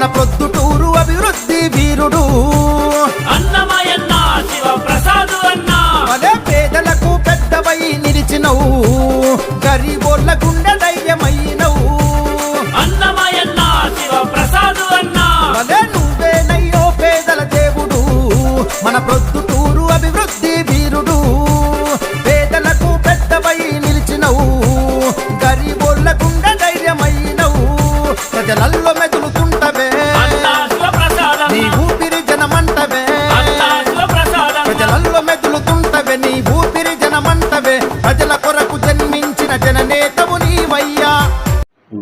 మన ప్రొద్దుటూరు అభివృద్ధి వీరుడు. అన్నమయన్న శివ ప్రసాదు అన్న. అదే పేదలకు పెద్దవై నిలిచినవు. గరీబోళ్ళ గుండె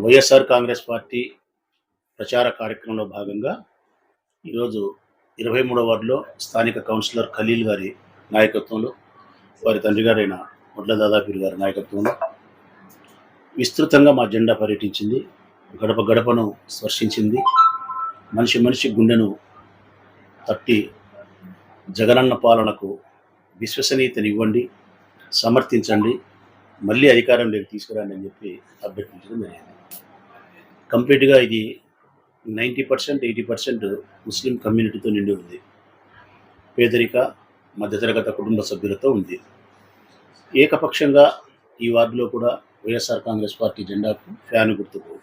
వైఎస్ఆర్ కాంగ్రెస్ పార్టీ ప్రచార కార్యక్రమంలో భాగంగా ఈరోజు ఇరవై మూడవ వార్డులో స్థానిక కౌన్సిలర్ ఖలీల్ గారి నాయకత్వంలో వారి తండ్రి గారైన ముడ్ల దాదాపీర్ గారి నాయకత్వంలో విస్తృతంగా మా జెండా పర్యటించింది. గడప గడపను స్పర్శించింది. మనిషి మనిషి గుండెను తట్టి జగనన్న పాలనకు విశ్వసనీయతనివ్వండి సమర్థించండి మళ్ళీ అధికారంలోకి తీసుకురండి అని చెప్పి అభ్యర్థించడం జరిగింది. కంప్లీట్గా ఇది ninety percent eighty percent Muslim కమ్యూనిటీతో నిండి ఉంది. పేదరిక మధ్యతరగత కుటుంబ సభ్యులతో ఉంది. ఏకపక్షంగా ఈ వార్డులో కూడా వైఎస్ఆర్ కాంగ్రెస్ పార్టీ జెండాకు ఫ్యాన్ గుర్తుకు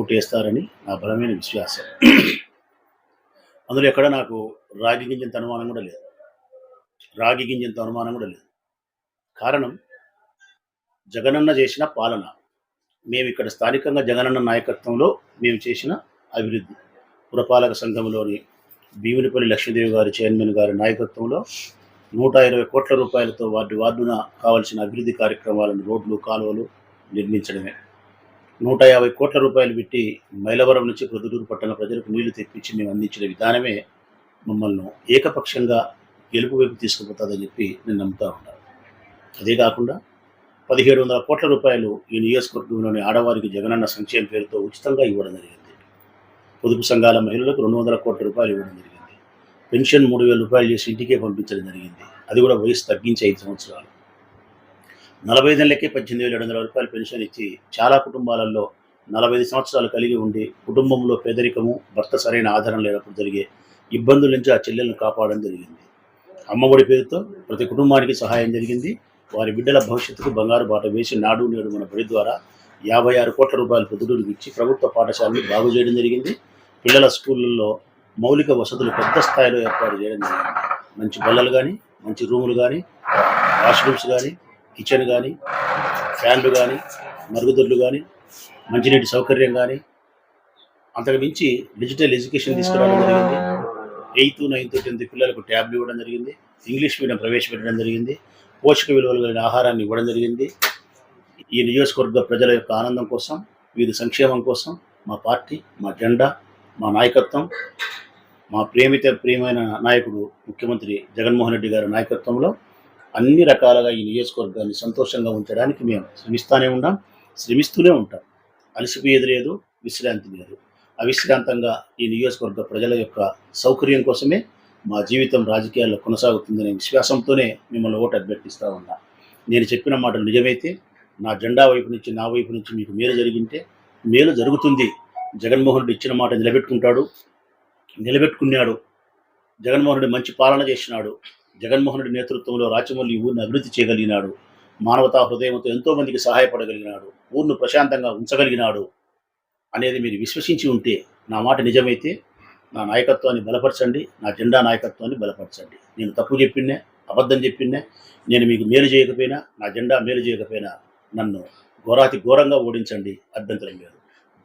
ఓటేస్తారని నా బలమైన విశ్వాసం. అందులో ఎక్కడ నాకు రాగి గింజంత అనుమానం కూడా లేదు. రాగి గింజంత అనుమానం కూడా లేదు. కారణం జగనన్న చేసిన పాలన. మేము ఇక్కడ స్థానికంగా జగనన్న నాయకత్వంలో మేము చేసిన అభివృద్ధి. పురపాలక సంఘంలోని భీమునిపల్లి లక్ష్మీదేవి గారి చైర్మన్ గారి నాయకత్వంలో నూట ఇరవై కోట్ల రూపాయలతో వార్డు వార్డున కావాల్సిన అభివృద్ధి కార్యక్రమాలను రోడ్లు కాలువలు నిర్మించడమే. నూట యాభై కోట్ల రూపాయలు పెట్టి మైలవరం నుంచి ప్రొద్దుటూరు పట్టణ ప్రజలకు నీళ్ళు తెప్పించి మేము అందించిన విధానమే మమ్మల్ని ఏకపక్షంగా గెలుపు వైపు తీసుకుపోతుందని చెప్పి నేను నమ్ముతా ఉన్నాను అదే కాకుండా పదిహేడు వందల కోట్ల రూపాయలు ఈ నియోజకవర్గంలోని ఆడవారికి జగనన్న సంక్షేమ పేరుతో ఉచితంగా ఇవ్వడం జరిగింది. పొదుపు సంఘాల మహిళలకు రెండు వందల కోట్ల రూపాయలు ఇవ్వడం జరిగింది. పెన్షన్ మూడు వేల రూపాయలు చేసి ఇంటికే పంపించడం జరిగింది. అది కూడా వయసు తగ్గించి ఐదు సంవత్సరాలు. నలభై ఐదేళ్ళకే పద్దెనిమిది వేల ఏడు వందల రూపాయలు పెన్షన్ ఇచ్చి చాలా కుటుంబాలలో నలభై ఐదు సంవత్సరాలు కలిగి ఉండి కుటుంబంలో పేదరికము భర్త సరైన ఆధారం లేనప్పుడు జరిగే ఇబ్బందుల నుంచి ఆ చెల్లెలను కాపాడడం జరిగింది. అమ్మఒడి పేరుతో ప్రతి కుటుంబానికి సహాయం జరిగింది. వారి బిడ్డల భవిష్యత్తుకు బంగారు బాట వేసి నాడు నేడు మన బడి ద్వారా యాభై ఆరు కోట్ల రూపాయలు పొద్దుటూరుకి ఇచ్చి ప్రభుత్వ పాఠశాలను బాగు చేయడం జరిగింది. పిల్లల స్కూళ్ళల్లో మౌలిక వసతులు పెద్ద స్థాయిలో ఏర్పాటు చేయడం జరిగింది. మంచి బల్లలు కానీ మంచి రూములు కానీ వాష్రూమ్స్ కానీ కిచెన్ కానీ ఫ్యాన్లు కానీ మరుగుదొడ్లు కానీ మంచినీటి సౌకర్యం కానీ అంతకు మించి డిజిటల్ ఎడ్యుకేషన్ తీసుకురావడం జరిగింది. ఎయిత్ నైన్త్ టెన్త్ పిల్లలకు ట్యాబ్లు ఇవ్వడం జరిగింది. ఇంగ్లీష్ మీడియం ప్రవేశపెట్టడం జరిగింది. పోషక విలువలు కలిగిన ఆహారాన్ని ఇవ్వడం జరిగింది. ఈ నియోజకవర్గ ప్రజల యొక్క ఆనందం కోసం వీరి సంక్షేమం కోసం మా పార్టీ మా జెండా మా నాయకత్వం మా ప్రేమిత ప్రియమైన నాయకుడు ముఖ్యమంత్రి జగన్మోహన్ రెడ్డి గారి నాయకత్వంలో అన్ని రకాలుగా ఈ నియోజకవర్గాన్ని సంతోషంగా ఉంచడానికి మేము శ్రమిస్తూనే ఉన్నాం శ్రమిస్తూనే ఉంటాం. అలసిపోయేది లేదు విశ్రాంతి లేదు. అవిశ్రాంతంగా ఈ నియోజకవర్గ ప్రజల యొక్క సౌకర్యం కోసమే మా జీవితం రాజకీయాల్లో కొనసాగుతుందనే విశ్వాసంతోనే మిమ్మల్ని ఓటు అభ్యర్థిస్తూ ఉన్నా. నేను చెప్పిన మాటలు నిజమైతే నా జెండా వైపు నుంచి నా వైపు నుంచి మీకు మేలు జరిగింటే మేలు జరుగుతుంది. జగన్మోహన్ రెడ్డి ఇచ్చిన మాట నిలబెట్టుకుంటాడు. నిలబెట్టుకున్నాడు. జగన్మోహన్ రెడ్డి మంచి పాలన చేసినాడు. జగన్మోహన్ రెడ్డి నేతృత్వంలో రాచమల్లి ఊరిని అభివృద్ధి చేయగలిగినాడు. మానవతా హృదయంతో ఎంతోమందికి సహాయపడగలిగినాడు. ఊరిని ప్రశాంతంగా ఉంచగలిగినాడు అనేది మీరు విశ్వసించి ఉంటే నా మాట నిజమైతే నా నాయకత్వాన్ని బలపరచండి నా జెండా నాయకత్వాన్ని బలపరచండి. నేను తప్పు చెప్పినే అబద్ధం చెప్పినే నేను మీకు మేలు చేయకపోయినా నా జెండా మేలు చేయకపోయినా నన్ను ఘోరాతి ఘోరంగా ఓడించండి అభ్యంతరం లేదు.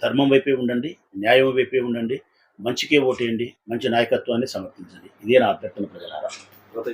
ధర్మం వైపే ఉండండి న్యాయం వైపే ఉండండి మంచికే ఓటేయండి మంచి నాయకత్వాన్ని సమర్థించండి ఇదే నా అభ్యర్థన ప్రజలారా.